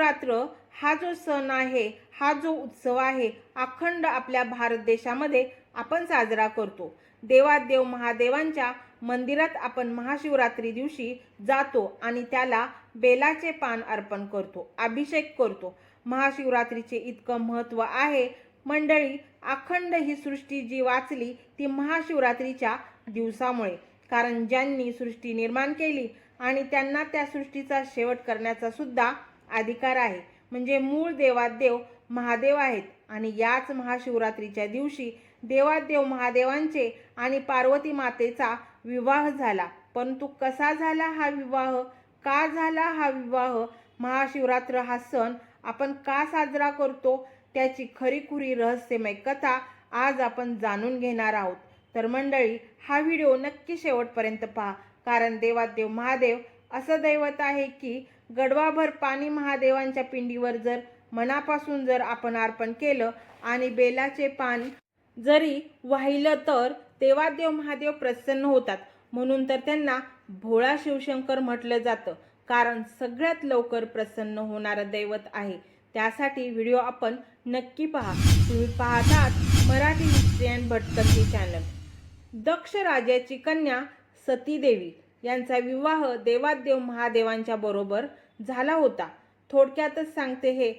महाशिवरात्र हा जो सण आहे हा जो उत्सव आहे अखंड आपल्या भारत देशामध्ये आपण साजरा करतो. देवादेव महादेवांच्या मंदिरात आपण महाशिवरात्री दिवशी जातो आणि त्याला बेलाचे पान अर्पण करतो अभिषेक करतो. महाशिवरात्रीचे इतकं महत्त्व आहे. मंडळी अखंड ही सृष्टी जी वाचली ती महाशिवरात्रीच्या दिवसामुळे. कारण ज्यांनी सृष्टी निर्माण केली आणि त्यांना त्या सृष्टीचा शेवट करण्याचा सुद्धा अधिकार आहे. म्हणजे मूळ देवादेव महादेव आहेत आणि याच महाशिवरात्रीच्या दिवशी देवादेव महादेवांचे आणि पार्वती मातेचा विवाह झाला. परंतु कसा झाला हा विवाह? का झाला हा विवाह? महाशिवरात्र हा सण आपण का साजरा करतो? त्याची खरीखुरी रहस्यमय कथा आज आपण जाणून घेणार आहोत. तर मंडळी हा व्हिडिओ नक्की शेवटपर्यंत पहा. कारण देवादेव महादेव असं दैवत आहे की गडवाभर पाणी महादेवांच्या पिंडीवर जर मनापासून जर आपण अर्पण केलं आणि बेलाचे पान जरी वाहिलं तर देवादेव महादेव प्रसन्न होतात. म्हणून तर त्यांना भोळा शिवशंकर म्हटलं जातं. कारण सगळ्यात लवकर प्रसन्न होणारं दैवत आहे. त्यासाठी व्हिडिओ आपण नक्की पहा. तुम्ही पाहतात मराठी हिस्ट्री अँड भटकंती चॅनल. दक्ष राजाची कन्या सतीदेवी यांचा विवाह देवादेव महादेवांच्या बरोबर झाला होता. थोडक्यातच सांगते हे.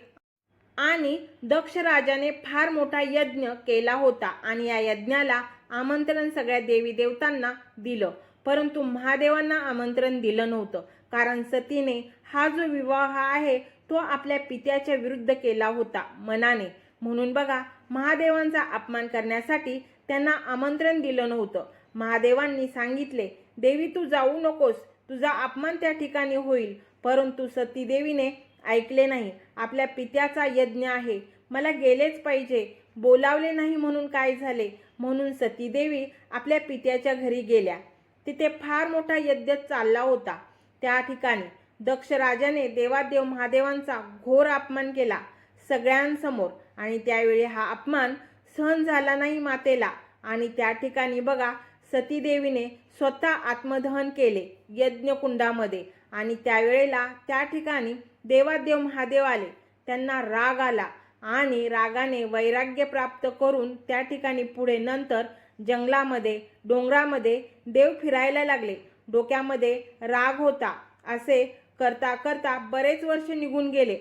आणि दक्ष राजाने फार मोठा यज्ञ केला होता आणि या यज्ञाला आमंत्रण सगळ्या देवी देवतांना दिलं. परंतु महादेवांना आमंत्रण दिलं नव्हतं. कारण सतीने हा जो विवाह आहे तो आपल्या पित्याच्या विरुद्ध केला होता मनाने. म्हणून बघा महादेवांचा अपमान करण्यासाठी त्यांना आमंत्रण दिलं नव्हतं. महादेवांनी सांगितले देवी तू जाऊ नकोस. तुझा अपमान त्या ठिकाणी होईल. परंतु सतीदेवीने ऐकले नाही. आपल्या पित्याचा यज्ञ आहे. मला गेलेच पाहिजे. बोलावले नाही म्हणून काय झाले? म्हणून सतीदेवी आपल्या पित्याच्या घरी गेल्या. तिथे फार मोठा यज्ञ चालला होता. त्या ठिकाणी दक्ष राजाने देवादेव महादेवांचा घोर अपमान केला सगळ्यांसमोर. आणि त्यावेळी हा अपमान सहन झाला नाही मातेला. आणि त्या ठिकाणी बघा सतीदेवीने स्वतः आत्मदहन केले यज्ञकुंडामध्ये. आणि त्यावेळेला त्या ठिकाणी देवादेव महादेव आले. त्यांना राग आला आणि रागाने वैराग्य प्राप्त करून त्या ठिकाणी पुढे नंतर जंगलामध्ये डोंगरामध्ये देव फिरायला लागले. डोक्यामध्ये राग होता असे करता करता बरेच वर्ष निघून गेले.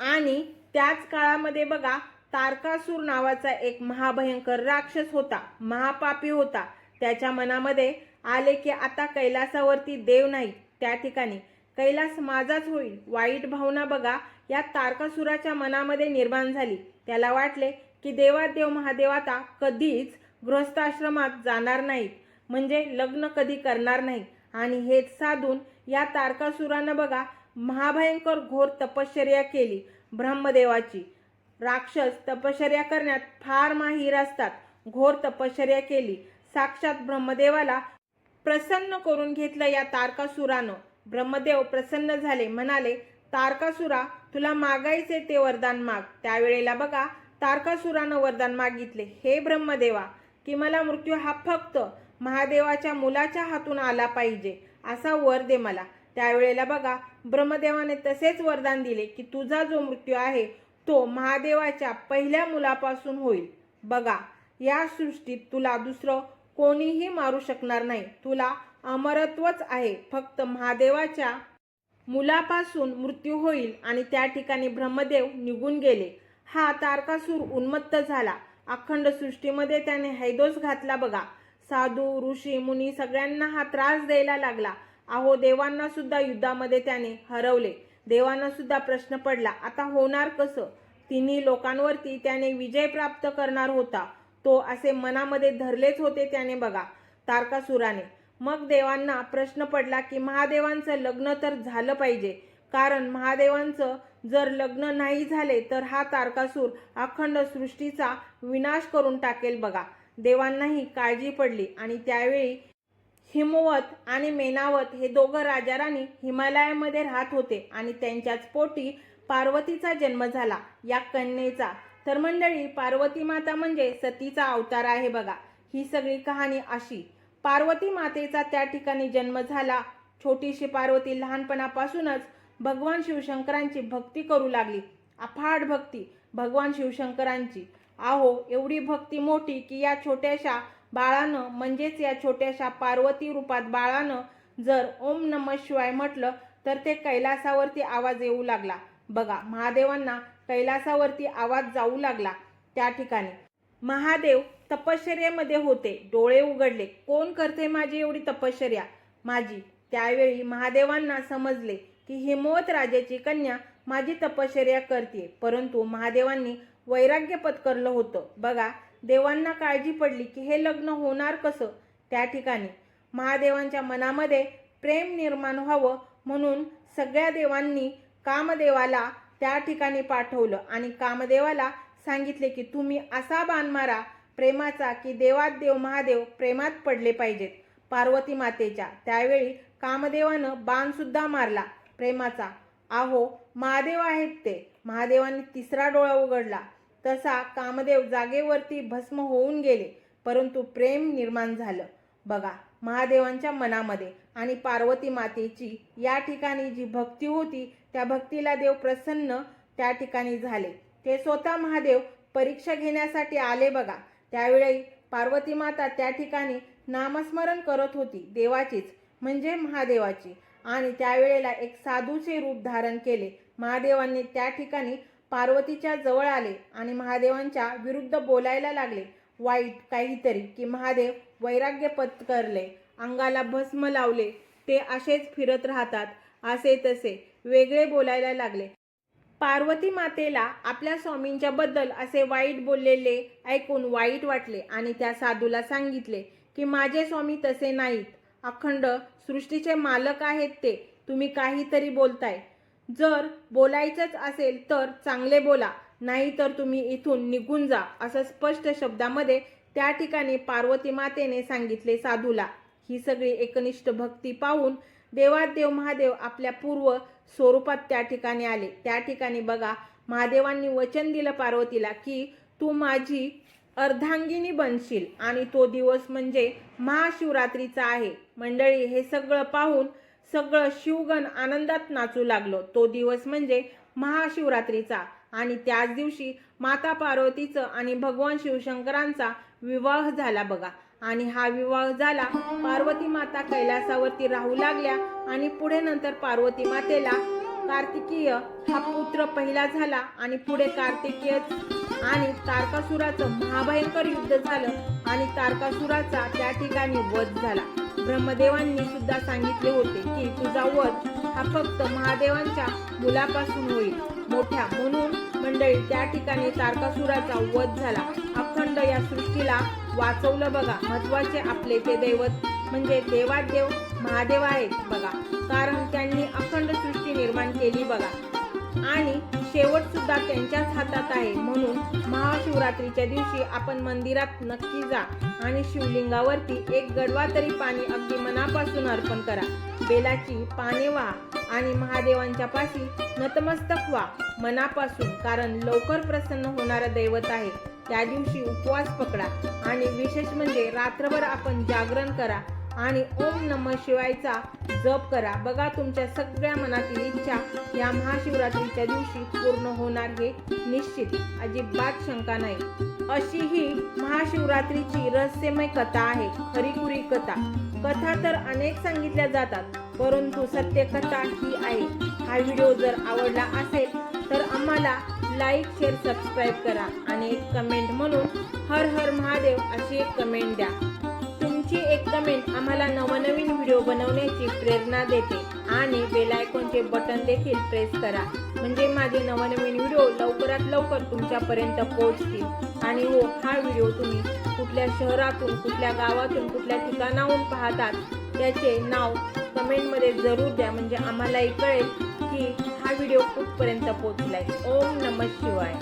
आणि त्याच काळामध्ये बघा तारकासूर नावाचा एक महाभयंकर राक्षस होता महापापी होता. त्याच्या मनामध्ये आले की आता कैलासावरती देव नाही. त्या ठिकाणी. कैलास माझाच होईल. वाईट भावना बघा या तारकासुराच्या मनामध्ये निर्माण झाली. त्याला वाटले की देवादेव महादेव आता कधीच गृहस्थाश्रमात जाणार नाहीत. म्हणजे लग्न कधी करणार नाही. आणि हेच साधून या तारकासुरानं बघा महाभयंकर घोर तपश्चर्या केली ब्रह्मदेवाची. राक्षस तपश्चर्या करण्यात फार माहीर असतात. घोर तपश्चर्या केली. साक्षात ब्रह्मदेवाला प्रसन्न करून घेतलं या तारकासुरानं. ब्रह्मदेव प्रसन्न झाले. म्हणाले तारकासुरा तुला मागायचे ते वरदान माग. त्यावेळेला बघा तारकासुरानं वरदान मागितले. हे ब्रह्मदेवा की मला मृत्यू हा फक्त महादेवाच्या मुलाच्या हातून आला पाहिजे असा वर दे मला. त्यावेळेला बघा ब्रह्मदेवाने तसेच वरदान दिले की तुझा जो मृत्यू आहे तो महादेवाच्या पहिल्या मुलापासून होईल. बघा या सृष्टीत तुला दुसरं कोणीही मारू शकणार नाही. तुला अमरत्वच आहे. फक्त महादेवाच्या मुलापासून मृत्यू होईल आणि त्या ठिकाणी ब्रह्मदेव निघून गेले. हा तारकासूर उन्मत्त झाला. अखंड सृष्टीमध्ये त्याने हैदोस घातला बघा. साधू ऋषी मुनी सगळ्यांना हा त्रास द्यायला लागला. अहो देवांना सुद्धा युद्धामध्ये त्याने हरवले. देवांना सुद्धा प्रश्न पडला. आता होणार कसं? तिन्ही लोकांवरती त्याने विजय प्राप्त करणार होता. तो असे मनामध्ये धरलेच होते त्याने बघा तारकासुराने. मग देवांना प्रश्न पडला की महादेवांचं लग्न तर झालं पाहिजे कारण महादेवांचं जर लग्न नाही झाले तर हा तारकासूर अखंड सृष्टीचा विनाश करून टाकेल बघा. देवांनाही काळजी पडली आणि त्यावेळी हिमवत आणि मेनावत हे दोघं राजाराणी हिमालयामध्ये राहत होते आणि त्यांच्याच पोटी पार्वतीचा जन्म झाला या कन्येचा. तर मंडळी पार्वती माता म्हणजे सतीचा अवतार आहे बघा. ही सगळी कहाणी अशी. पार्वती मातेचा त्या ठिकाणी जन्म झाला. छोटीशी पार्वती लहानपणापासूनच भगवान शिवशंकरांची भक्ती करू लागली. अफाट भक्ती भगवान शिवशंकरांची. आहो एवढी भक्ती मोठी की या छोट्याशा बाळानं म्हणजेच या छोट्याशा पार्वती रूपात बाळानं जर ओम नम शिवाय म्हटलं तर ते कैलासावरती आवाज येऊ लागला. बघा महादेवांना कैलासावरती आवाज जाऊ लागला त्या ठिकाणी. महादेव तपश्चर्येमध्ये होते. डोळे उघडले. कोण करते माझी एवढी तपश्चर्या? माझी. त्यावेळी महादेवांना समजले की हिमवत राजाची कन्या माझी तपश्चर्या करते परंतु महादेवांनी वैराग्य पत्करलं होतं. बघा देवांना काळजी पडली की हे लग्न होणार कसं? त्या ठिकाणी महादेवांच्या मनामध्ये प्रेम निर्माण व्हावं म्हणून सगळ्या देवांनी कामदेवाला त्या ठिकाणी पाठवलं आणि कामदेवाला सांगितले की तुम्ही असा बाण मारा प्रेमाचा की देवात देव महादेव प्रेमात पडले पाहिजेत पार्वती मातेच्या. त्यावेळी कामदेवानं बाणसुद्धा मारला प्रेमाचा. आहो महादेव आहेत ते. महादेवाने तिसरा डोळा उघडला. तसा कामदेव जागेवरती भस्म होऊन गेले परंतु प्रेम निर्माण झालं. बघा महादेवांच्या मनामध्ये आणि पार्वती मातेची या ठिकाणी जी भक्ती होती त्या भक्तीला देव प्रसन्न त्या ठिकाणी झाले. ते स्वतः महादेव परीक्षा घेण्यासाठी आले बघा. त्यावेळी पार्वती माता त्या ठिकाणी नामस्मरण करत होती देवाचीच म्हणजे महादेवाची. आणि त्यावेळेला एक साधूचे रूप धारण केले. महादेवांनी त्या ठिकाणी पार्वतीच्या जवळ आले आणि महादेवांच्या विरुद्ध बोलायला लागले. वाईट काहीतरी की महादेव वैराग्य पत्करले अंगाला भस्म लावले ते असेच फिरत राहतात असे तसे. वेगळे बोलायला लागले. पार्वती मातेला आपल्या स्वामींच्या बद्दल असे वाईट बोललेले ऐकून वाईट वाटले आणि त्या साधूला सांगितले की माझे स्वामी तसे नाहीत. अखंड सृष्टीचे मालक आहेत ते. तुम्ही काहीतरी बोलताय. जर बोलायचंच असेल तर चांगले बोला. नाही तर तुम्ही इथून निघून जा असं स्पष्ट शब्दामध्ये त्या ठिकाणी पार्वती मातेने सांगितले साधूला. ही सगळी एकनिष्ठ भक्ती पाहून देवादेव महादेव आपल्या पूर्व स्वरूपात त्या ठिकाणी आले. त्या ठिकाणी बघा महादेवांनी वचन दिलं पार्वतीला की तू माझी अर्धांगिनी बनशील आणि तो दिवस म्हणजे महाशिवरात्रीचा आहे. मंडळी हे सगळं पाहून सगळं शिवगण आनंदात नाचू लागलो. तो दिवस म्हणजे महाशिवरात्रीचा आणि त्याच दिवशी माता पार्वतीचं आणि भगवान शिवशंकरांचा विवाह झाला बघा. आणि हा विवाह झाला. पार्वती माता कैलासावरती राहू लागल्या आणि पुढे नंतर पार्वती मातेला कार्तिकीय हा पुत्र पहिला झाला आणि पुढे कार्तिकीय आणि तारकासुराचं महाभयंकर युद्ध झालं आणि तारकासुराचा त्या ठिकाणी वध झाला. ब्रह्मदेवांनी सुद्धा सांगितले होते की तुझा वध हा फक्त महादेवांच्या मुलापासून होईल. मोठ्या म्हणून मंडळी त्या ठिकाणी तारकासुराचा वध झाला. अखंड या सृष्टीला वाचवलं बघा. महत्त्वाचे आपले ते दैवत म्हणजे देवादेव महादेव आहेत बघा. कारण त्यांनी अखंड सृष्टी निर्माण केली बघा. आणि शेवट सुद्धा त्यांच्याच हातात आहे. म्हणून महाशिवरात्रीच्या दिवशी आपण मंदिरात नक्की जा आणि शिवलिंगावरती एक गडवा तरी पाणी अगदी मनापासून अर्पण करा. बेलाची पाने व्हा आणि महादेवांच्या पाशी नतमस्तक व्हा मनापासून कारण लवकर प्रसन्न होणारं दैवत आहे. त्या दिवशी उपवास पकडा आणि विशेष म्हणजे रात्रभर आपण जागरण करा. आणि ओम नम शिवायचा जप करा. बघा तुमच्या सगळ्या मनातील इच्छा या महाशिवरात्रीच्या दिवशी पूर्ण होणार हे निश्चित. अजिबात शंका नाही. अशी ही महाशिवरात्रीची रहस्यमय कथा आहे. खरीखुरी कथा. कथा तर अनेक सांगितल्या जातात परंतु सत्य कथा ही आहे. हा व्हिडिओ जर आवडला असेल तर आम्हाला लाईक शेअर सबस्क्राईब करा आणि एक कमेंट म्हणून हर हर महादेव अशी एक कमेंट द्या. तुमची एक कमेंट आम्हाला नवनवीन व्हिडिओ बनवण्याची प्रेरणा देते. आणि बेलायकॉनचे बटन देखील प्रेस करा. म्हणजे माझे नवनवीन व्हिडिओ लवकरात लवकर तुमच्यापर्यंत पोहोचतील. आणि हो हा व्हिडिओ तुम्ही कुठल्या शहरातून कुठल्या गावातून कुठल्या ठिकाणाहून पाहतात त्याचे नाव कमेंटमध्ये जरूर द्या. म्हणजे आम्हालाही कळेल की हा व्हिडिओ कुठपर्यंत पोहोचलाय. ओम नम शिवाय.